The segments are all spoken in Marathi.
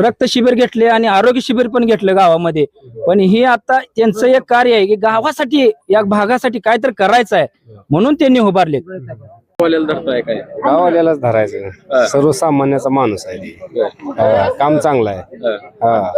रक्त शिबिर घेतले आणि आरोग्य शिबिर पण घेतलं गावामध्ये. पण हे आता त्यांचं एक कार्य आहे की गावासाठी या भागासाठी काय तर करायचं आहे म्हणून त्यांनी उभारले वाल्याला धरताय काय? गावाल्यालाच धरायचं. सर्वसामान्याचा माणूस आहे ती. हा, काम चांगलं आहे. हा.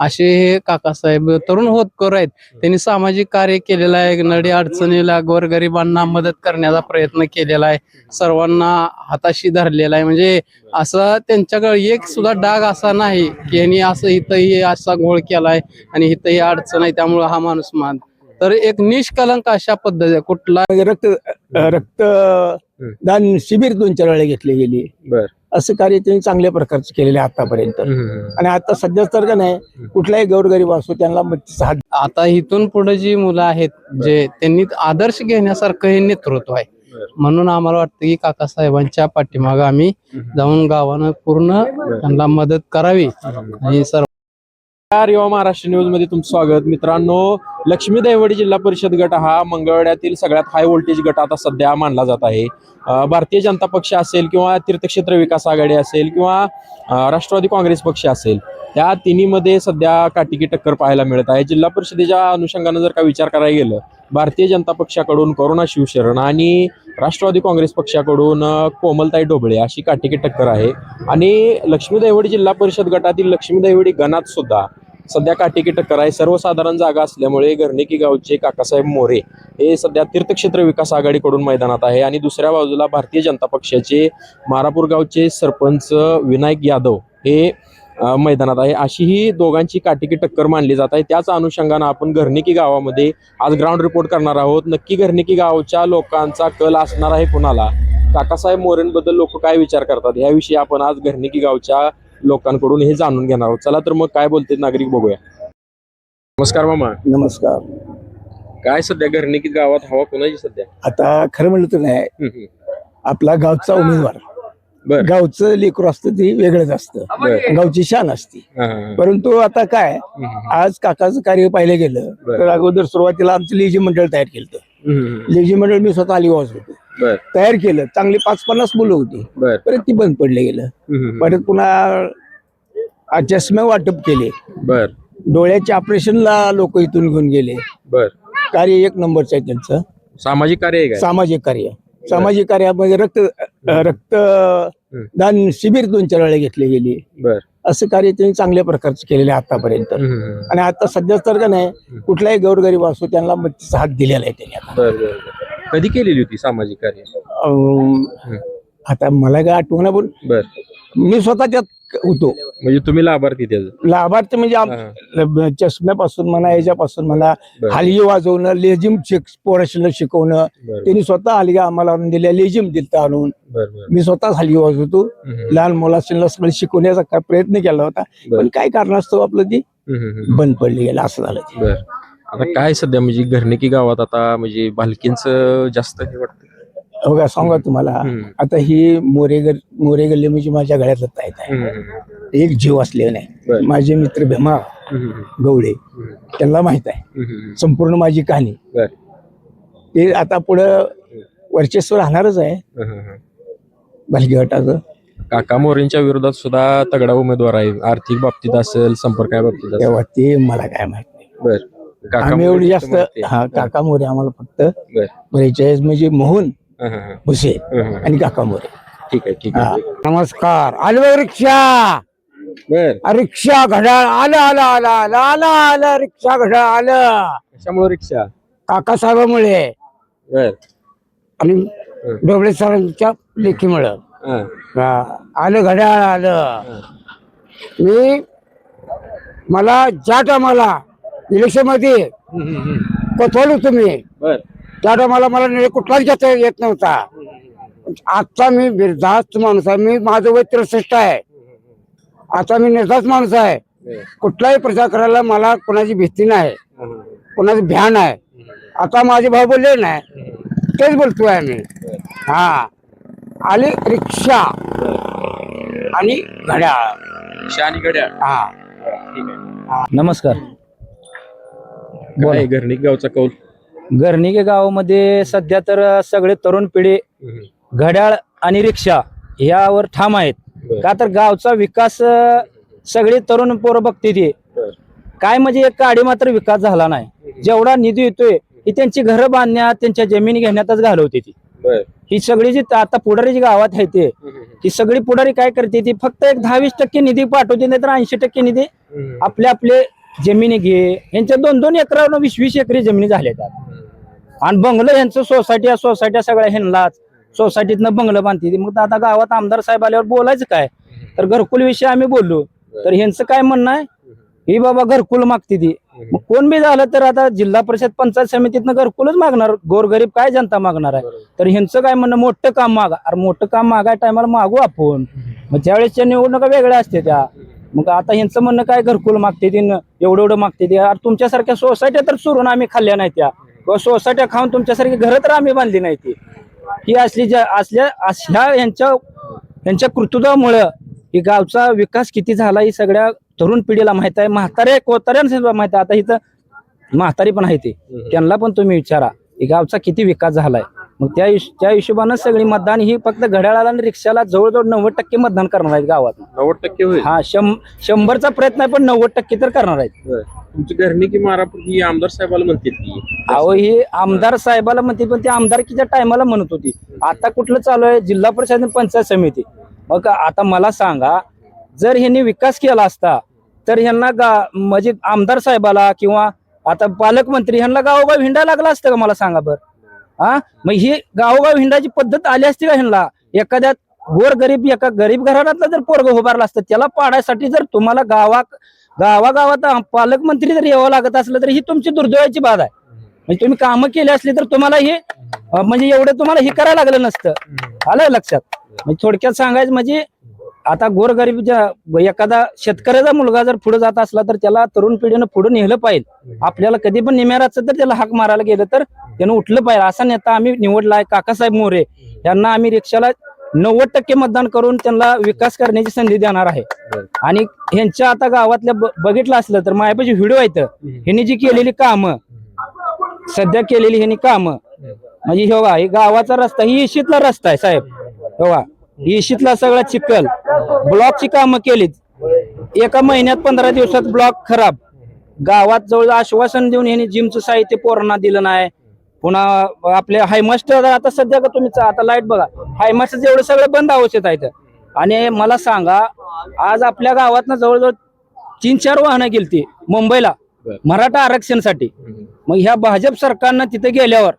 असे हे काकासाहेब तरुण होतकर आहेत. त्यांनी सामाजिक कार्य केलेलं आहे. नडी अडचणीला गोरगरिबांना मदत करण्याचा प्रयत्न केलेला आहे. सर्वांना हाताशी धरलेला आहे. म्हणजे असं त्यांच्याकडे एक सुद्धा डाग असा नाही की यांनी असं इथंही असा घोळ केलाय आणि इथंही अडचण आहे. त्यामुळे हा माणूस मान. तर एक निष्कलंक अशा पद्धती कुठला रक्त रक्तदान शिबिर दोन चार वेळा घेतले गेली. बर. असं कार्य त्यांनी चांगल्या प्रकारचं केलेलं आहे आतापर्यंत. आणि आता सध्या तर का नाही कुठलाही गौरगरीब असो त्यांना मदतीचा आता इथून पुढे जी मुलं आहेत जे त्यांनी आदर्श घेण्यासारखं हे नेतृत्व आहे. म्हणून आम्हाला वाटतं की काकासाहेबांच्या पाठीमागं आम्ही जाऊन गावानं पूर्ण त्यांना मदत करावी. आणि युवा महाराष्ट्र न्यूजमध्ये तुमचं स्वागत. मित्रांनो लक्ष्मी दैवडी जिल्हा परिषद गट हा मंगळवेढ्यातील सगळ्यात हाय व्होल्टेज गट आता सध्या मानला जात आहे. भारतीय जनता पक्ष असेल किंवा तीर्थक्षेत्र विकास आघाडी असेल किंवा राष्ट्रवादी काँग्रेस पक्ष असेल त्या तिन्हीमध्ये सध्या काटिकी टक्कर पाहायला मिळत आहे. जिल्हा परिषदेच्या अनुषंगानं जर का विचार करायला गेलं भारतीय जनता पक्षाकडून करुणा शिवशरण आणि राष्ट्रवादी काँग्रेस पक्षाकडून कोमलताई ढोबळे अशी काटिकी टक्कर आहे. आणि लक्ष्मी दैवडी जिल्हा परिषद गटातील लक्ष्मी दैवडी गणात सुद्धा सध्या काटिकी टक्कर आहे. सर्वसाधारण जागा असल्यामुळे गरणेकी गावचे काकासाहेब मोरे हे सध्या तीर्थक्षेत्र विकास आघाडीकडून मैदानात आहे. आणि दुसऱ्या बाजूला भारतीय जनता पक्षाचे मारापूर गावचे सरपंच विनायक यादव हे मैदानात आहे. अशी ही दोघांची काटिकी टक्कर मानली जात आहे. त्याच अनुषंगानं आपण घरनिकी गावामध्ये आज ग्राउंड रिपोर्ट करणार आहोत. नक्की घरनिकी गावच्या लोकांचा कल असणार आहे कुणाला? काकासाहेब मोरेंबद्दल लोक काय विचार करतात? याविषयी आपण आज घरनिकी गावच्या लोकांकडून हे जाणून घेणार आहोत. चला तर मग काय बोलते नागरिक बघूया. नमस्कार मामा. नमस्कार. काय सध्या घरनिकी गावात हवा कोणाची सध्या? आता खरं म्हणलं तर नाही. आपला गावचा उमेदवार. बर. गावचं लेकरू असतं ते वेगळंच असतं. बर. गावची शान असते. परंतु आता काय. आज काकाचं कार्य पाहिलं गेलं बर. तर अगोदर सुरुवातीला आमचं लेझी मंडळ तयार केलं. लेझी मंडळ मी स्वतः अलिवास होतो. बर. तयार केलं चांगली पाच पन्नास मुलं होती. बर. परत ती बंद पडले गेलं. परत पुन्हा चष्मे वाटप केले. बर. डोळ्याच्या ऑपरेशनला लोक इथून घेऊन गेले. बर. कार्य एक नंबरचं आहे त्यांचं. सामाजिक कार्य आहे काय? सामाजिक कार्य. सामाजिक कार्यामध्ये रक्त रक्तदान शिबिर दोन चार वेळा घेतले गेली. बर. असं कार्य त्यांनी चांगल्या प्रकारचं केलेलं आहे आतापर्यंत. आणि आता सध्या तर का नाही कुठलाही गौरगरीब असो त्यांना मदतीचा हात दिलेला आहे त्यांनी आता. कधी केलेली होती सामाजिक कार्य? आता मला काय आठवण पण बर. मी स्वतः त्यात होतो. म्हणजे तुम्ही लाभार्थी त्याचं? लाभार्थी म्हणजे आम- हा. चष्म्यापासून म्हणा याच्यापासून म्हणा बर. हलगी वाजवणं लेझिम शिक पोराशीला शिकवणं. बर. त्यांनी स्वतः हलगी आम्हाला आणून दिल्या लेझिम दिलतं आणून. बर बर. मी स्वतः हलगी वाजवतो. हम्म, लहान मुलांना सगळं शिकवण्याचा काय प्रयत्न केला होता. बर. पण काय कारणास्तव आपलं ती? हम्म, हम्म. बंद पडली गेलं असं झालं. बर. आता काय सध्या म्हणजे घरनिकी गावात आता म्हणजे बालकींचं जास्त हे वाटतं? हो का सांगा तुम्हाला हम्म. आता ही मोरेगर मोरे गल्ली म्हणजे माझ्या गळ्यातलं ताईत आहे. एक जीव असलेला नाही बर. माझे मित्र भीमा. गवळे त्यांना माहीत आहे. संपूर्ण माझी कहाणी ते आता पुढं वर्चस्व राहणारच आहे. भालगी गटाचं काका मोरेंच्या विरोधात सुद्धा तगडा उमेदवार आहे आर्थिक बाबतीत असेल संपर्का बाबतीत असेल तेव्हा ते मला काय माहीत नाही बर काका आम्ही एवढी मोरे जास्त. हा काका मोरे आम्हाला फक्त बर परिचय म्हणजे मोहन हा, हा, हा. भुसे. आणि काका मोरे ठीक आहे ठीक. आहे. नमस्कार. आलो रिक्षा. बर. रिक्षा घड्याळ आलं आलं आलं आलं आलं आलं रिक्षा घड्याळ आलं. कशामुळे रिक्षा? काकासाहेबामुळे बर. आणि डोबळे सरांच्या लेखीमुळं हा. हा, आलं घड्याळ आलं. मी मला ज्या टायमाला इलेक्शनमध्ये हम्म, हम्म, हम्म. पथवलं तुम्ही बर. त्या टायमाला मला निर्णय कुठलाच घेता येत नव्हता. आता मी निर्धास्त माणूस आहे. मी माझं वय त्रेसष्ट आहे. आता मी निर्धास्त माणूस आहे. कुठलाही प्रचार करायला मला कोणाची भीती नाही. कोणाचं भ्यान आहे. आता माझे भाऊ बोलले नाही तेच बोलतोय आम्ही. हा. आली रिक्षा आणि घड्याळ. रिक्षा आणि घड्याळ. हा. ठीक आहे. नमस्कार. काय घरनिक गावचा कौल? घरनिके गावामध्ये सध्या तर सगळे तरुण पिढी घड्याळ आणि रिक्षा यावर ठाम आहेत. का तर गावचा विकास सगळी तरुण पोरं बघते ती. काय म्हणजे एक काडी मात्र विकास झाला नाही. जेवढा निधी येतोय ही त्यांची घरं बांधण्यात त्यांच्या जमिनी घेण्यातच घालवते ती. ही सगळी जी आता पुढारी जी गावात आहे ते ही सगळी पुढारी काय करते ती फक्त एक दहा वीस टक्के निधी पाठवते नाही तर ऐंशी टक्के निधी आपले आपले जमिनी घे. यांच्या दोन दोन एकरावर वीस वीस एकरी जमिनी झाल्या आणि बंगलं यांचं सोसायटी सोसायट्या सगळ्या ह्यांनाच सोसायटीतनं बंगलं बांधते. मग आता गावात आमदार साहेब आल्यावर बोलायचं काय? तर घरकुल विषयी आम्ही बोललो. तर ह्यांचं काय म्हणणं आहे? ही बाबा घरकुल मागते ती. मग कोण बी झालं तर आता जिल्हा परिषद पंचायत समितीतनं घरकुलच मागणार. गोरगरीब काय जनता मागणार आहे? तर ह्यांचं काय म्हणणं? मोठं काम मागा. अरे मोठं काम मागाय टायमाला मागू आपण. मग त्यावेळेसच्या निवडणुका वेगळ्या असते त्या. मग आता ह्यांचं म्हणणं काय? घरकुल मागते ती एवढं एवढं मागते ती. अरे तुमच्यासारख्या सोसायट्या तर चुरून आम्ही खाल्ल्या नाही त्या. किंवा सोसायट्या खाऊन तुमच्यासारखी घरं तर आम्ही बांधली नाही ती. ही असली ज्या असल्या अशा यांच्या यांच्या कर्तृत्वामुळं ही गावचा विकास किती झाला ही सगळ्या तरुण पिढीला माहीत आहे. म्हातारे कोताऱ्यांना माहीत आहे. आता इथं म्हातारी पण आहे ते. त्यांना पण तुम्ही विचारा गावचा किती विकास झालाय. मग त्या हिश- त्या हिशोबानं सगळी मतदान ही फक्त घड्याळाला आणि रिक्षाला जवळजवळ नव्वद टक्के मतदान करणार आहेत गावात नव्वद टक्के होईल? हा शं शंभरचा प्रयत्न आहे पण नव्वद टक्के तर करणार आहेत. बर. तुमची घरणी की मारापूर ही आमदार साहेबाला म्हणते अहो ही आमदार साहेबाला म्हणते पण ती आमदारकीच्या टायमाला म्हणत होती. आता कुठलं चालू आहे? जिल्हा परिषद आणि पंचायत समिती. मग आता मला सांगा जर ह्यांनी विकास केला असता तर ह्यांना गा म्हणजे आमदार साहेबाला किंवा आता पालकमंत्री ह्यांना गावोगाव हिंडा लागला असतं का? मला सांगा बरं. हा? मग ही गावोगाव हिंडाची पद्धत आली असती का ह्यांना? एखाद्या गोर गरीब एका गरीब घरातलं जर पोरग उभारलं असतं त्याला पाडायसाठी जर तुम्हाला गावा गावागावात पालकमंत्री जर यावं लागत असलं तर ही तुमची दुर्दैवाची बाब आहे. म्हणजे तुम्ही कामं केली असली तर तुम्हाला हे म्हणजे एवढं तुम्हाला हे करायला लागलं नसतं. आलं लक्षात? म्हणजे थोडक्यात सांगायचं म्हणजे आता गोरगरीब ज्या- एखादा शेतकऱ्याचा मुलगा जर पुढे जात असला तर त्याला तरुण पिढीनं पुढे नेलं पाहिजे. आपल्याला कधी पण निम्याराचं तर त्याला हाक मारायला गेलं तर त्यानं उठलं पाहिजे. असा नेता आम्ही निवडलाय काकासाहेब मोरे यांना आम्ही रिक्षाला नव्वद टक्के मतदान करून त्यांना विकास करण्याची संधी देणार आहे. आणि ह्यांच्या आता गावातल्या बघितलं असलं तर माझ्यापाशी व्हिडिओ आहेत. ह्यांनी जी केलेली कामं सध्या केलेली ह्यांनी कामं. म्हणजे हे हे गावाचा रस्ता ही इशीतला रस्ता आहे साहेब. हे इशीतला सगळा चिखल. ब्लॉकची कामं केलीत. एका महिन्यात पंधरा दिवसात ब्लॉक खराब. गावात जवळ आश्वासन देऊन ह्यांनी जिमचं साहित्य पोरांना दिलं नाही. पुन्हा आपले हायमास्टर आता सध्या का तुम्ही आता लाइट बघा. हायमास्टर एवढं सगळं बंद आवश्यक आहे. आणि मला सांगा आज आपल्या गावातनं जवळजवळ तीन चार वाहनं गेलती मुंबईला. मराठा आरक्षणासाठी. मग ह्या भाजप सरकारनं तिथे गेल्यावर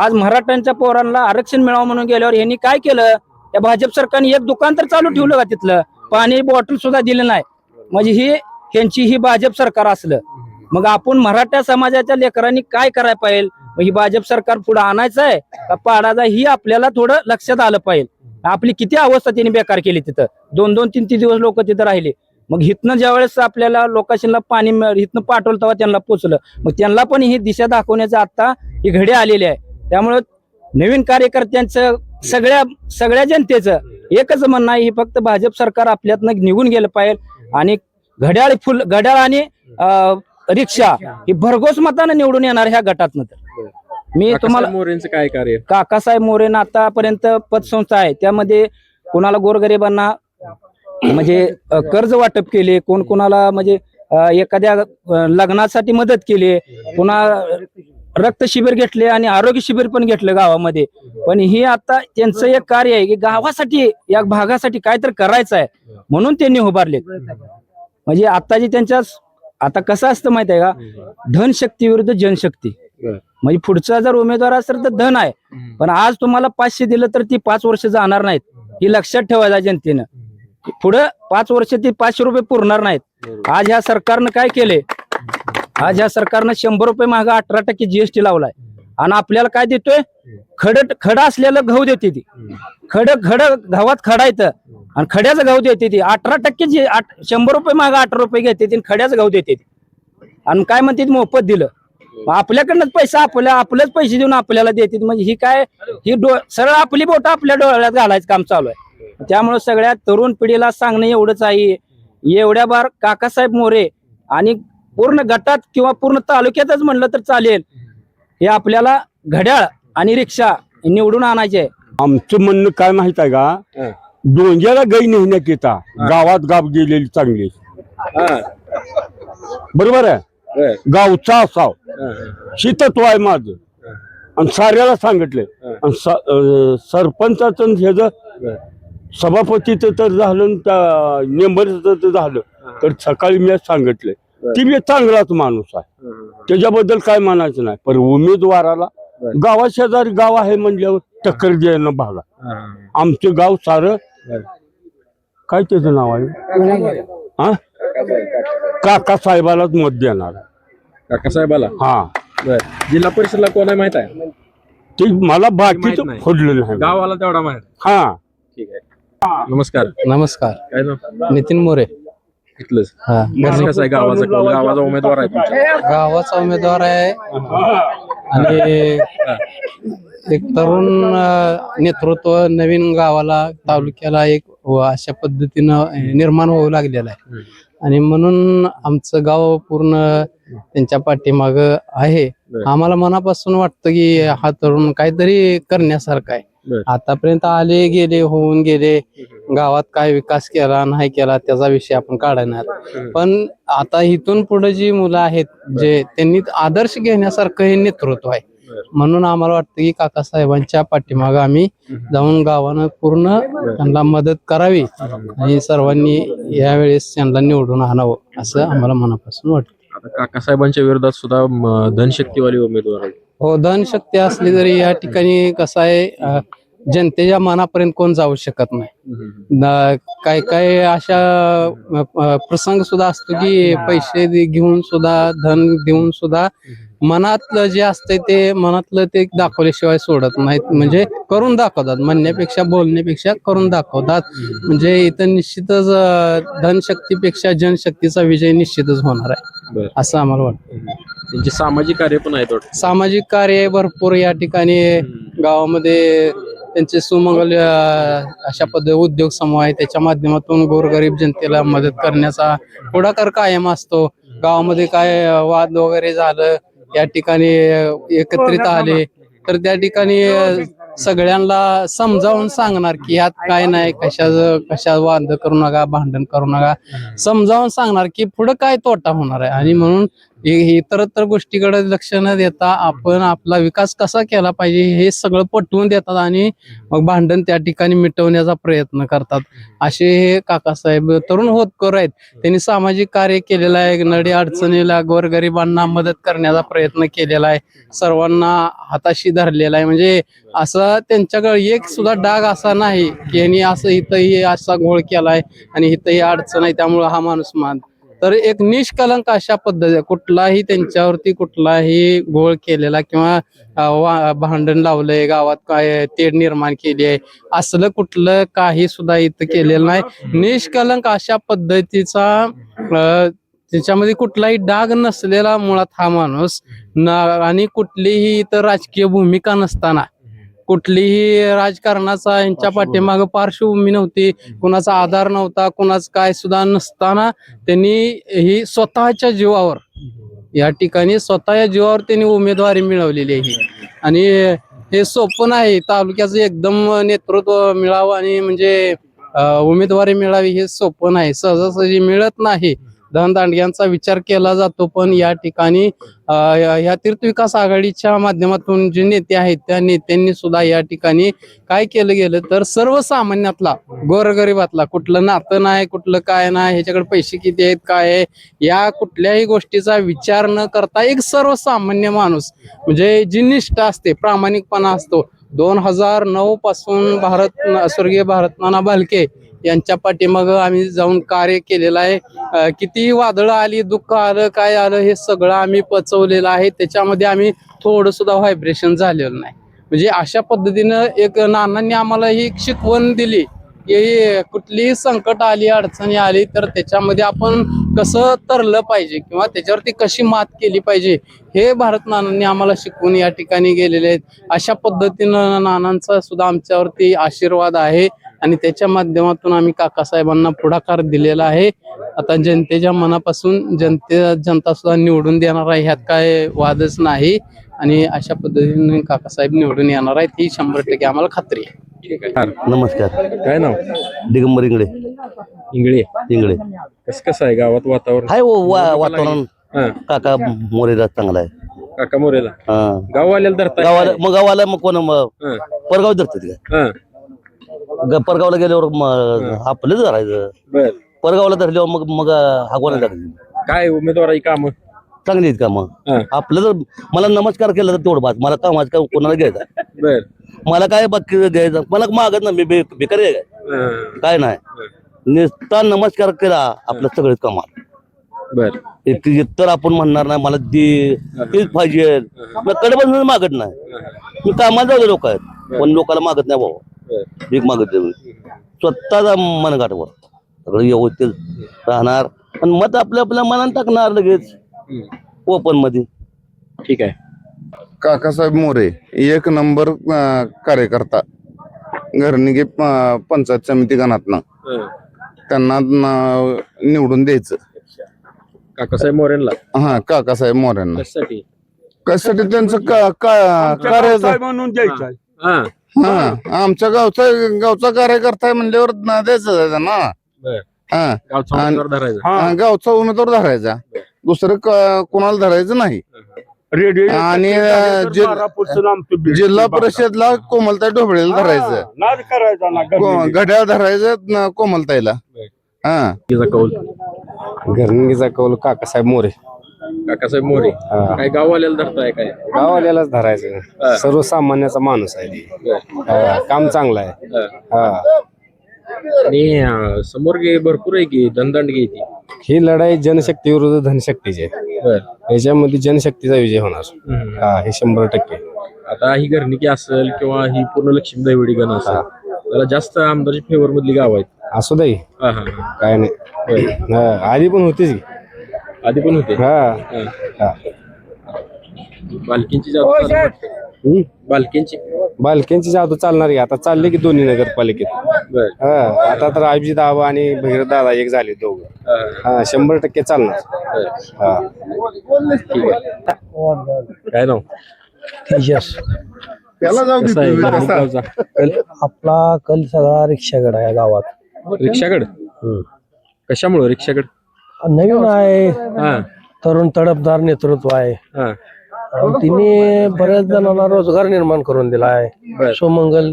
आज मराठ्यांच्या पोरांना आरक्षण मिळावं म्हणून गेल्यावर यांनी काय केलं? या भाजप सरकारने एक दुकान तर चालू ठेवलं का तिथलं? पाणी बॉटल सुद्धा दिलं नाही. म्हणजे ही ह्यांची ही भाजप सरकार असलं. मग आपण मराठा समाजाच्या लेकरांनी काय करायला पाहिजे? मग ही भाजप सरकार पुढे आणायचं आहे का पाडायचा ही आपल्याला थोडं लक्षात आलं पाहिजे. आपली किती अवस्था त्यांनी बेकार केली तिथं? दोन दोन तीन तीन दिवस लोक तिथं राहिले. मग हिथनं ज्यावेळेस आपल्याला लोकांशीला पाणी मिळ- हिथनं पाठवलं तेव्हा त्यांना पोचलं. मग त्यांना पण ही दिशा दाखवण्याचं आता ही घडी आलेली आहे. त्यामुळं नवीन कार्यकर्त्यांचं सगळ्या सगळ्या जनतेचं एकच म्हणणं आहे ही फक्त भाजप सरकार आपल्यातनं निघून गेलं पाहिजे आणि घड्याळ फुल घड्याळ आणि रिक्षा ही भरघोस मतानं निवडून येणार ह्या गटातनं तर. मी तुम्हाला मोरेंचं काय कार्य? काकासाहेब मोरेनं आतापर्यंत पतसंस्था आहे. त्यामध्ये कोणाला गोरगरिबांना म्हणजे कर्ज वाटप केले कोण कोणाला म्हणजे एखाद्या लग्नासाठी मदत केली पुन्हा रक्त शिबिर घेतले आणि आरोग्य शिबिर पण घेतलं गावामध्ये. पण ही आता त्यांचं एक कार्य आहे की गावासाठी या भागासाठी काय तर करायचं आहे म्हणून त्यांनी उभारले म्हणजे आता जे त्यांच्या आता कसं असतं माहीत आहे का? धनशक्ती विरुद्ध जनशक्ती. म्हणजे पुढचा जर उमेदवार असेल तर धन आहे. पण आज तुम्हाला पाचशे दिलं तर ती पाच वर्ष जाणार नाहीत. ही लक्षात ठेवायला जनतेनं. पुढं पाच वर्ष ती पाचशे रुपये पुरणार नाहीत. आज ह्या सरकारनं काय केले आज या सरकारनं शंभर रुपये माग अठरा टक्के जीएसटी लावलाय. आणि आपल्याला काय देतोय? खड खडा असलेलं गहू देते ती. खड खड गव्हात खडा येतं आणि खड्याचं गहू देते ती. अठरा टक्के जी शंभर रुपये माग अठरा रुपये घेते ती आणि खड्याचं गहू देते ती. आणि काय म्हणते मोफत दिलं. मग आपल्याकडनंच पैसा आपल्या आपलेच पैसे देऊन आपल्याला देतात म्हणजे ही काय ही डो सरळ आपली बोट आपल्या डोळ्यात घालायचं काम चालू आहे. त्यामुळे सगळ्या तरुण पिढीला सांगणं एवढंच आहे. एवढ्या बार काकासाहेब मोरे आणि पूर्ण गटात किंवा पूर्ण तालुक्यातच म्हणलं तर चालेल. हे आपल्याला घड्याळ आणि रिक्षा निवडून आणायचे. आमचं म्हणणं काय माहीत आहे का? हं. डोंग्याला गाई नेण्यात येता गावात गाव गेलेली चांगली. हा. बरोबर आहे? गावचा असाव. हा, हा. ही तत्व आहे माझं. आणि साऱ्याला सांगितले. हा. आणि सरपंचाचं बर सभापतीचं तर झालं मेंबरचं तर झालं. तर सकाळी मी सांगितले. ती मी चांगलाच माणूस आहे. त्याच्याबद्दल काय म्हणायचं नाही. पण उमेदवाराला बरं. गावाशेजारी गाव आहे म्हणल्यावर टक्कर देणं भागा. आमचं गाव सारं. काय त्याचं नाव आहे? हा? काका साहेबालाच मत देणार काका साहेबाला हा. जिल्हा परिषदला कोण आहे माहीत आहे? ते मला बाकीचं नाही. फोडलं नाही. गावाला तेवढा माहीत हा. ठीक आहे. नमस्कार. नमस्कार. काय नाव? नितीन मोरे. इथलंच हा. कसं कसं आहे गावाचा कौल? गावाचा उमेदवार आहे तुमच्या गावाचा उमेदवार आहे. आणि एक तरुण अं, नेतृत्व नवीन गावाला तालुक्याला एक व अशा पद्धतीनं अं, निर्माण होऊ लागलेलं आहे. आणि म्हणून आमचं गाव पूर्ण त्यांच्या पाठीमाग आहे. आम्हाला मनापासून वाटतं की हा तरुण काहीतरी करण्यासारखा आहे. बरं. आतापर्यंत आले गेले होऊन गेले. गावात काय विकास केला नाही केला त्याचा विषय आपण काढणार. पण आता इथून पुढे जी मुलं आहेत जे त्यांनी आदर्श घेण्यासारखं हे नेतृत्व आहे. म्हणून आम्हाला वाटतं की काकासाहेबांच्या पाठीमाग आम्ही जाऊन गावानं पूर्ण त्यांना मदत करावी आणि सर्वांनी यावेळेस त्यांना निवडून आणावं असं आम्हाला मनापासून वाटतं. आता काका साहेबांच्या विरोधात सुद्धा म, धनशक्तीवाली उमेदवार हो धनशक्ती असली तरी या ठिकाणी कसं आहे अं, जनतेच्या मनापर्यंत कोण जाऊ शकत नाही. काय काय अशा प्रसंग सुद्धा असतो की पैसे घेऊन सुद्धा धन देऊन सुद्धा मनातलं जे असतंय ते मनातलं ते दाखवल्याशिवाय सोडत नाहीत. म्हणजे करून दाखवतात. म्हणण्यापेक्षा बोलण्यापेक्षा करून दाखवतात. म्हणजे इथं निश्चितच धनशक्तीपेक्षा जनशक्तीचा विजय निश्चितच होणार आहे. असं आम्हाला वाटतं. सामाजिक कार्य पण आहेत. सामाजिक कार्य भरपूर या ठिकाणी गावामध्ये त्यांचे सुमंगल अशा पद्धती उद्योग समूह आहे त्याच्या माध्यमातून गोरगरीब जनतेला मदत करण्याचा पुढाकार कायम असतो. गावामध्ये काय वाद वगैरे झालं या ठिकाणी एकत्रित आले तर त्या ठिकाणी सगळ्यांना समजावून सांगणार की यात काय नाही कशा कशा वाद करू नका भांडण करू नका. समजावून सांगणार की पुढे काय तोटा होणार आहे. आणि म्हणून इतर इतरत्र गोष्टीकडे लक्ष न देता आपण आपला विकास कसा केला पाहिजे हे सगळं पटवून देतात आणि मग भांडण त्या ठिकाणी मिटवण्याचा प्रयत्न करतात. असे हे काकासाहेब तरुण होतकर आहेत. त्यांनी सामाजिक कार्य केलेलं आहे. नडी अडचणीला गोरगरिबांना मदत करण्याचा प्रयत्न केलेला आहे. सर्वांना हाताशी धरलेला आहे. म्हणजे असं त्यांच्याकडे एक सुद्धा डाग असा नाही की यांनी असं इथंही असा घोळ केलाय आणि इथंही अडचण आहे. त्यामुळे हा माणूस मान तर एक निष्कलंक अशा पद्धती कुठलाही त्यांच्यावरती कुठलाही घोळ केलेला किंवा भांडण लावलंय गावात काय तेढ निर्माण केली आहे असलं कुठलं काही सुद्धा इथं केलेलं नाही. निष्कलंक अशा पद्धतीचा त्याच्यामध्ये कुठलाही डाग नसलेला मुळात हा माणूस ना- आणि कुठलीही इथं राजकीय भूमिका नसताना कुठलीही राजकारणाचा यांच्या पाठीमाग पार्श्वभूमी नव्हती. कुणाचा आधार नव्हता कुणाच काय सुद्धा नसताना त्यांनी ही स्वतःच्या जीवावर या ठिकाणी स्वतःच्या जीवावर त्यांनी उमेदवारी मिळवलेली आहे ही. आणि हे सोपं नाही तालुक्याचं एकदम नेतृत्व मिळावं आणि म्हणजे उमेदवारी मिळावी हे सोपं नाही सहजासहजी मिळत नाही. धनदांडग्यांचा विचार केला जातो पण या ठिकाणी ह्या या- तीर्थ विकास आघाडीच्या माध्यमातून जे नेते आहेत त्या नेत्यांनी सुद्धा या ठिकाणी काय केलं गेलं तर सर्वसामान्यातला गोरगरिबातला कुठलं नातं नाही कुठलं काय नाही ह्याच्याकडे पैसे किती आहेत काय आहे या कुठल्याही गोष्टीचा विचार न करता एक सर्वसामान्य माणूस म्हणजे जी निष्ठा असते प्रामाणिकपणा असतो. दोन हजार नऊ पासून भारत स्वर्गीय भारत नाना भालके यांच्या पाठीमाग आम्ही जाऊन कार्य केलेलं आहे. किती कितीही वादळं आली दुःख आलं काय आलं हे सगळं आम्ही पचवलेलं आहे. त्याच्यामध्ये आम्ही थोडं सुद्धा व्हायब्रेशन झालेलं नाही. म्हणजे अशा पद्धतीनं एक नानांनी आम्हाला ही शिकवण दिली की कुठलीही संकट आली अडचणी आली तर त्याच्यामध्ये आपण कसं तरलं पाहिजे किंवा त्याच्यावरती कशी मात केली पाहिजे हे भारत नानांनी आम्हाला शिकवून या ठिकाणी गेलेले आहेत. अशा पद्धतीनं नानांचा सुद्धा आमच्यावरती आशीर्वाद आहे. आणि त्याच्या माध्यमातून आम्ही काकासाहेबांना पुढाकार दिलेला आहे. आता जनतेच्या मनापासून जनते जनता सुद्धा निवडून देणार आहे ह्यात काय वादच नाही. आणि अशा पद्धतीने काकासाहेब निवडून येणार आहेत ही शंभर टक्के आम्हाला खात्री आहे. ठीक आहे. नमस्कार. काय नाव? दिगंबर इंगळे. इंगळे. इंगळे. कसं कसं आहे गावात वातावरण? हाय हो वा- वातावरण. हा. काका मोरेला चांगला आहे. काका मोरेला. हा. गाव आलेला धरताय? गावाला मग गावाला मग कोण मग परगाव धरतात हा, ग- परगावला गेल्यावर मग आपलंच धरायचं. बर. परगावला धरल्यावर मग मग हागवायला लागली काय उमेदवाराची काम? चांगली आहेत का मग हा. आपलं जर मला नमस्कार केला तर तेवढं बात मला कामाचं काय कोणाला घ्यायचं? बर. मला काय बाकी घ्यायचं? मला मागत ना मी बे- बेकारी आहे. काय? काय नाही. नुसता नमस्कार केला आपलं सगळेच कामात बर. तर आपण म्हणणार नाही मला दे तेच पाहिजे. कडे मागत नाही. मी कामाला जाऊ लोक आहेत. पण लोकांना मागत नाही भाऊ. बर भीक मागत. स्वतःचा मनगाठवर सगळं व्यवस्थित राहणार. आणि मत आपल्या आपल्या मनात टाकणार लगेच. ओपनमध्ये. ठीक आहे. काकासाहेब मोरे एक नंबर अं, कार्यकर्ता. घरनिगे प- पंचायत समिती गणातनं. त्यांना न- निवडून द्यायचं. काकासाहेब मोरेला हा काकासाहेब मोरेंना. कशासाठी? कशासाठी त्यांचं का- का- कार्य साहेब म्हणून द्यायचं. हा. हा आमच्या गावचा गावचा कार्यकर्ता आहे म्हणल्यावर न द्यायचं ना. बर. हा. गावचा आणि- उमेदवार धरायचा. हा गावचा उमेदवार धरायचा. दुसरं क- कोणाला धरायचं नाही. रेडिओ आणि, अं, जिल्हा परिषदला कोमलताई ढोबळेला धरायचं. नाद करायचा ना को- गरमी. घड्याळ धरायचं न कोमलताईला. हा. तिचा कौल. कौल काकासाहेब मोरे. काकासाहेब मोरे? काय गाव आलेला धरताय काय? गावाल्यालाच हा. धरायचं सर्वसामान्याचा माणूस आहे ती. हा, काम चांगलं आहे. हा. हा. आणि अं, समोर गे भरपूर आहे की दणदंड घे ती? ही लढाई जनशक्ती विरुद्ध धनशक्तीची आहे. बर. याच्यामध्ये जनशक्तीचा विजय होणार. हा हे शंभर टक्के. आता ही घरनिकी असेल किंवा ही पूर्ण लक्ष्मी दैवडी गण असेल त्याला जास्त आमदारची फेवर मधली गाव आहेत. असू दे. हा, हा, हा. काय नाही. हा, आधी पण होतीच की. आधी पण होते? हा. हा. हा. बालकींची जादू चालू वाटते. हम्म. बालकींची? बालक्यांची जादू चालणार की आता चालले की दोन्ही नगरपालिकेत. बर. हा. आता तर आबजी दाबा आणि भगीरथ दादा एक झाले दोघं. हा, हा शंभर टक्के चालणार. बर. हा. ठीक आहे. काय नाव? त्याला जाऊ आहे? आपला कल सगळा रिक्षाकडे आहे गावात. रिक्षाकड कशामुळं रिक्षाकड नवीन आहे. हा. तरुण तडफदार नेतृत्व आहे. हा. आणि तिने बऱ्याच जणांना रोजगार निर्माण करून दिला. आहे. सुमंगल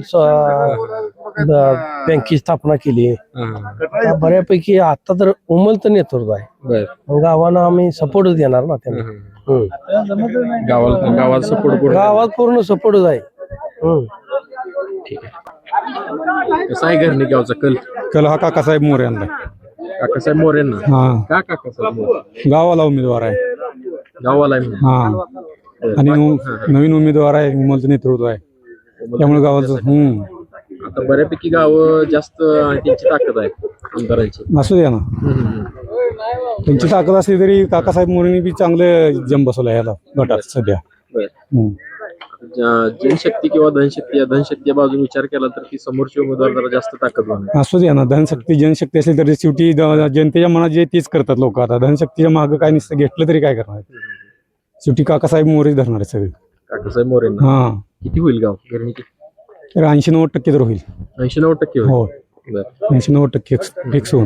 बँकेची स्थापना केली हा. आता बऱ्यापैकी आता तर उमलतं नेतृत्व आहे. बर. मग गावाला आम्ही सपोर्टच देणार ना त्यांना. हम्म. गावाला गावात सपोर्ट गावात पूर्ण सपोर्टच आहे. हम्म. कसं आहे घरनिक गावचा कल? कल हा काकासाहेब मोरे यांना. काकासाहेब मोरेंना हा. का काकासाहेब मोरे? गावाला उमेदवार आहे. गावाला आहे म्हणून. हा. आणि नवीन उमेदवार आहे उमलचं नेतृत्व आहे. त्यामुळे गावाचं हम्म. आता बऱ्यापैकी गाव जास्त त्यांची ताकद आहे आमदारांची. असू द्या ना. त्यांची ताकद असली तरी काकासाहेब मोरेंनी बी चांगलं जम बसवलं याला गटात सध्या. बर. हम्म. जनशक्ती किंवा धनशक्ती या धनशक्ती बाजून विचार केला तर ती समोरची उमेदवार जरा जास्त ताकदवान असू द्या ना धनशक्ती जनशक्ती असली तरी शेवटी द- जनतेच्या मनात जे तीच करतात लोक. आता धनशक्तीच्या मागं काय नसतं घेतलं तरी काय करणार? शेवटी काकासाहेब मोरेच धरणार आहे सगळे. काकासाहेब मोरेंना? हा. किती होईल गाव? तर ऐंशी नव्वद टक्के तर होईल. ऐंशी नव्वद टक्के होईल. हो. ऐंशी नव्वद टक्के फिक्स होऊन.